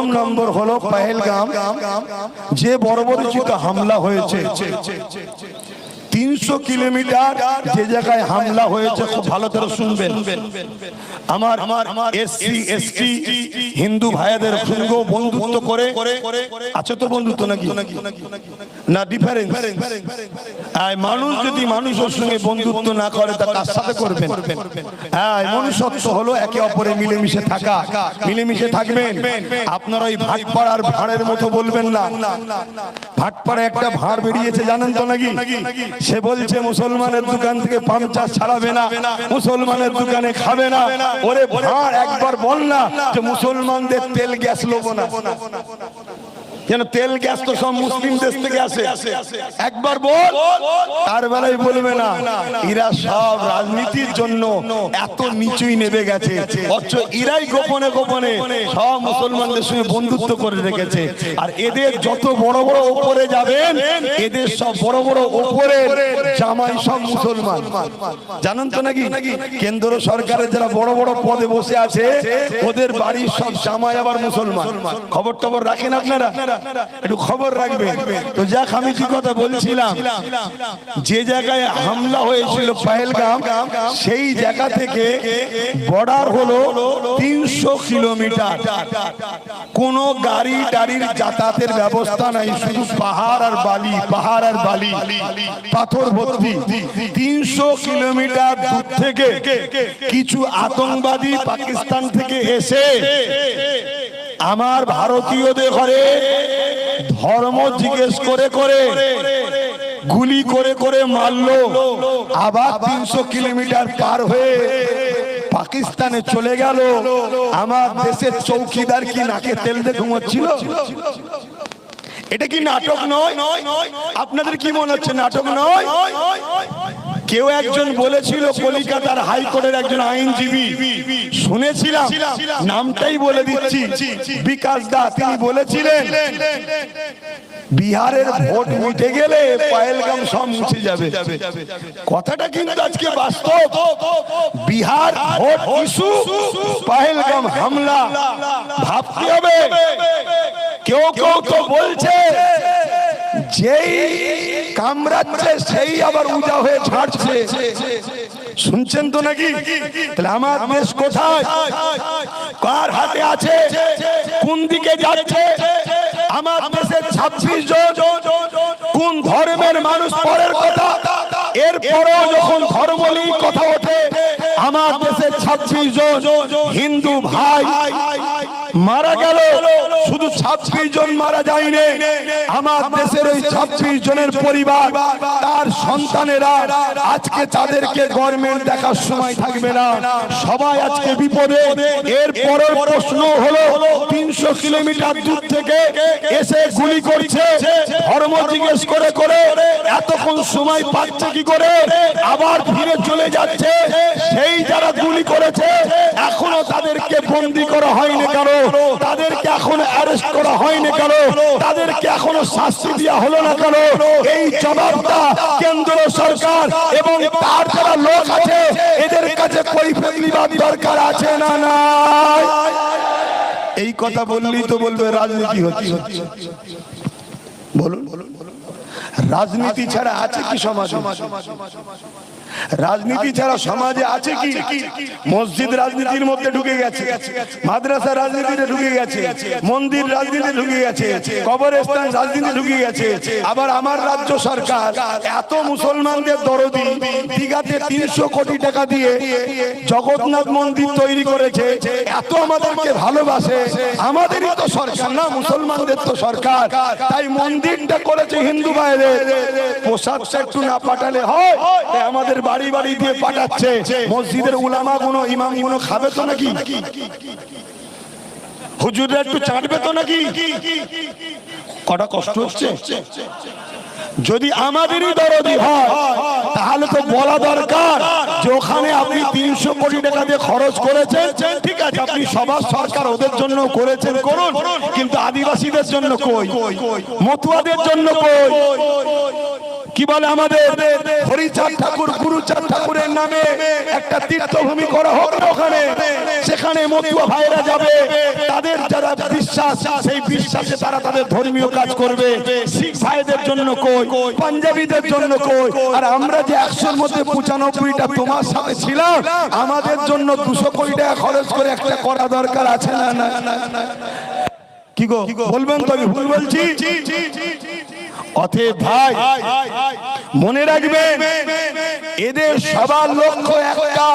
প্রথম নম্বর হলো পাহেলগাম যে বর্বরচিত হামলা হয়েছে। তিনশো কিলোমিটার যে জায়গায় হামলা হয়েছে, খুব ভালো করে শুনবেন। আমার আমার আমার এসসি, এসটি, হিন্দু ভাইদের সঙ্গে বন্ধুত্ব করে। আছে তো বন্ধুত্ব নাকি? না ডিফারেন্স মানুষ যদি মানুষের সঙ্গে বন্ধুত্ব না করে, তা কার সাথে করবেন? হ্যাঁ মনুষ্যত্ব হলো একে অপরে মিলেমিশে থাকা। মিলেমিশে থাকবেন। আপনারা ওই ভাটপাড়ার ভাড়ের মতো বলবেন না। ভাটপাড়া একটা ভাড় বেরিয়েছে, জানেন তো নাকি? সে বলছে মুসলমানের দোকান থেকে পাঞ্চার ছাড়াবে না। মুসলমানের দোকানে খাবে না। ওরে ভাড় একবার বল না যে মুসলমানদের তেল গ্যাস লোবো না। যেন তেল গ্যাস তো সব মুসলিম দেশ থেকে আসে। একবার বল, তার বেলায় বলবে না এরা সব রাজনীতির জন্য এত নিচুই নেমে গেছে। অথচ ইরাই গোপনে গোপনে সব মুসলমানদের সঙ্গে বন্ধুত্ব করে রেখেছে। আর এদের যত বড় বড় ওপরে যাবেন, এদের সব বড় বড় ওপরে জামাই সব মুসলমান। জানেন তো নাকি? কেন্দ্র সরকারের যারা বড় বড় পদে বসে আছে, ওদের বাড়ির সব জামাই আবার মুসলমান। খবর টবর রাখেন আপনারা? একটু খবর রাখবেন তো যাক, আমি কি কথা বলছিলাম? যে জায়গায় হামলা হয়েছিল পাহেলগাম, সেই জায়গা থেকে বর্ডার হলো তিনশো কিলোমিটার। কোন গাড়ি টাড়ির যাতায়াতের ব্যবস্থা নাই, শুধু পাহাড় আর বালি, পাহাড় আর বালি, পাথর ভর্তি। তিনশো কিলোমিটার দূর থেকে কিছু আতঙ্কবাদী পাকিস্তান থেকে এসে আমার ভারতীয়দের ঘরে ধর্ম জিজ্ঞেস করে করে, গুলি করে করে মারলো। আবার তিনশো কিলোমিটার পার হয়ে পাকিস্তানে চলে গেল। আমার দেশের চৌকিদার কি নাকে তেল দিয়ে এটা কি নাটক নয়? আপনাদের কি মনে হচ্ছে নাটক নয়? কেউ একজন বলেছিল, কলিকাতার হাইকোর্টের একজন আইনজীবী শুনেছিলাম নামটাই বলে দিচ্ছি। বিকাশ দা তিনি বলেছিলেন বিহারের ভোট মিটে গেলে পায়েলগাম সব মুছে যাবে। কথাটা কিন্তু আজকে বাস্তব। বিহার ভোট ইস্যু পাহেলগাম হামলা। ভাবতে হবে। কেউ কেউ তো বলছে যেই কামড়াচ্ছে সেই আবার উজা হয়ে ছাড়ছে। শুনছেন তো নাকি? তাহলে আমার দেশ কোথায়? কার হাতে আছে? কোন দিকে যাচ্ছে? আমার দেশের ছাব্বিশ জন কোন ধর্মের মানুষ পরের কথা? এরপরেও যখন ধর্ম কথা ওঠে, আমার দেশের ছাব্বিশ জন হিন্দু ভাই মারা গেল। শুধু ছাব্বিশ জন মারা যায়নি। আমার দেশের ওই ছাব্বিশ জনের পরিবার তার সন্তানেরা আজকে তাদেরকে গভর্নমেন্ট দেখার সময় থাকবে না। সবাই আজকে বিপদে। এর পরের প্রশ্ন হলো তিনশো কিলোমিটার দূর থেকে এসে গুলি করছে। ধর্ম জিজ্ঞেস করে করে এতক্ষণ সময় পাচ্ছে কি করে? আবার ফিরে চলে যাচ্ছে। গুলি করেছে। এখনও তাদেরকে বন্দি করা হয়নি কারও। তাদেরকে এখনও অ্যারেস্ট করা হয়নি কেন তাদেরকে এখনও শাস্তি দেওয়া হলো না কেন এই জবাবটা কেন্দ্র সরকার এবং তার যারা লোক আছে, এদের কাছে নেওয়ার দরকার আছে না নাই? এই কথা বললেই তো বলবে রাজনীতি হচ্ছে। বলুন। রাজনীতি ছাড়া আছে কি সমাজ? রাজনীতি ছাড়া সমাজে আছে কি? মসজিদ রাজনীতির মধ্যে ঢুকে গেছে। মাদ্রাসা রাজনীতিতে ঢুকে গেছে। মন্দির রাজনীতি ঢুকে গেছে। কবরস্থান রাজনীতি ঢুকে গেছে। আবার আমার রাজ্য সরকার এত মুসলমানদের দরদি দীঘাতে তিনশো কোটি টাকা দিয়ে জগন্নাথ মন্দির তৈরি করেছে। এত আমাদেরকে ভালোবাসে। আমাদেরই তো সরকার না মুসলমানদের তো সরকার। তাই মন্দিরটা করেছে হিন্দু ভাইদের। পোশাকটা একটু না পাঠালে হয়। আমাদের বাড়ি বাড়ি দিয়ে পাঠাচ্ছে। মসজিদের উলামা গুলো ইমামগুলো খাবে তো নাকি? হুজুররা একটু চাটবে তো নাকি? কটা কষ্ট হচ্ছে? যদি আমাদেরই দরদি হয়, তাহলে তো বলা দরকার যে ওখানে আপনি তিনশো কোটি টাকা দিয়ে খরচ করেছেন। ঠিক আছে, আপনি সবার সরকার ওদের জন্য করেছেন, করুন। কিন্তু আদিবাসীদের জন্য কই? মতুয়াদের জন্য কই? কি বলে আমাদের? হরিচাঁদ ঠাকুর, গুরুচাঁদ ঠাকুরের নামে একটা তীর্থভূমি করা হোক ওখানে, সেখানে মতুয়া ভাইরা যাবে। তাদের যারা বিশ্বাস, সেই বিশ্বাসে তারা তাদের ধর্মীয় কাজ করবে। শিখ ভাইদের জন্য কই, পাঞ্জাবিদের জন্য কই? আর আমরা যে একশোর মধ্যে পঁচানব্বইটা তোমার সাথে ছিলাম, আমাদের জন্য দুশো কোটি টাকা খরচ করে একটা করা দরকার আছে না না কি গো? বলবেন তো আমি ভুল বলছি? অতএব ভাই মনে রাখবেন এদের সবার লক্ষ্য একটা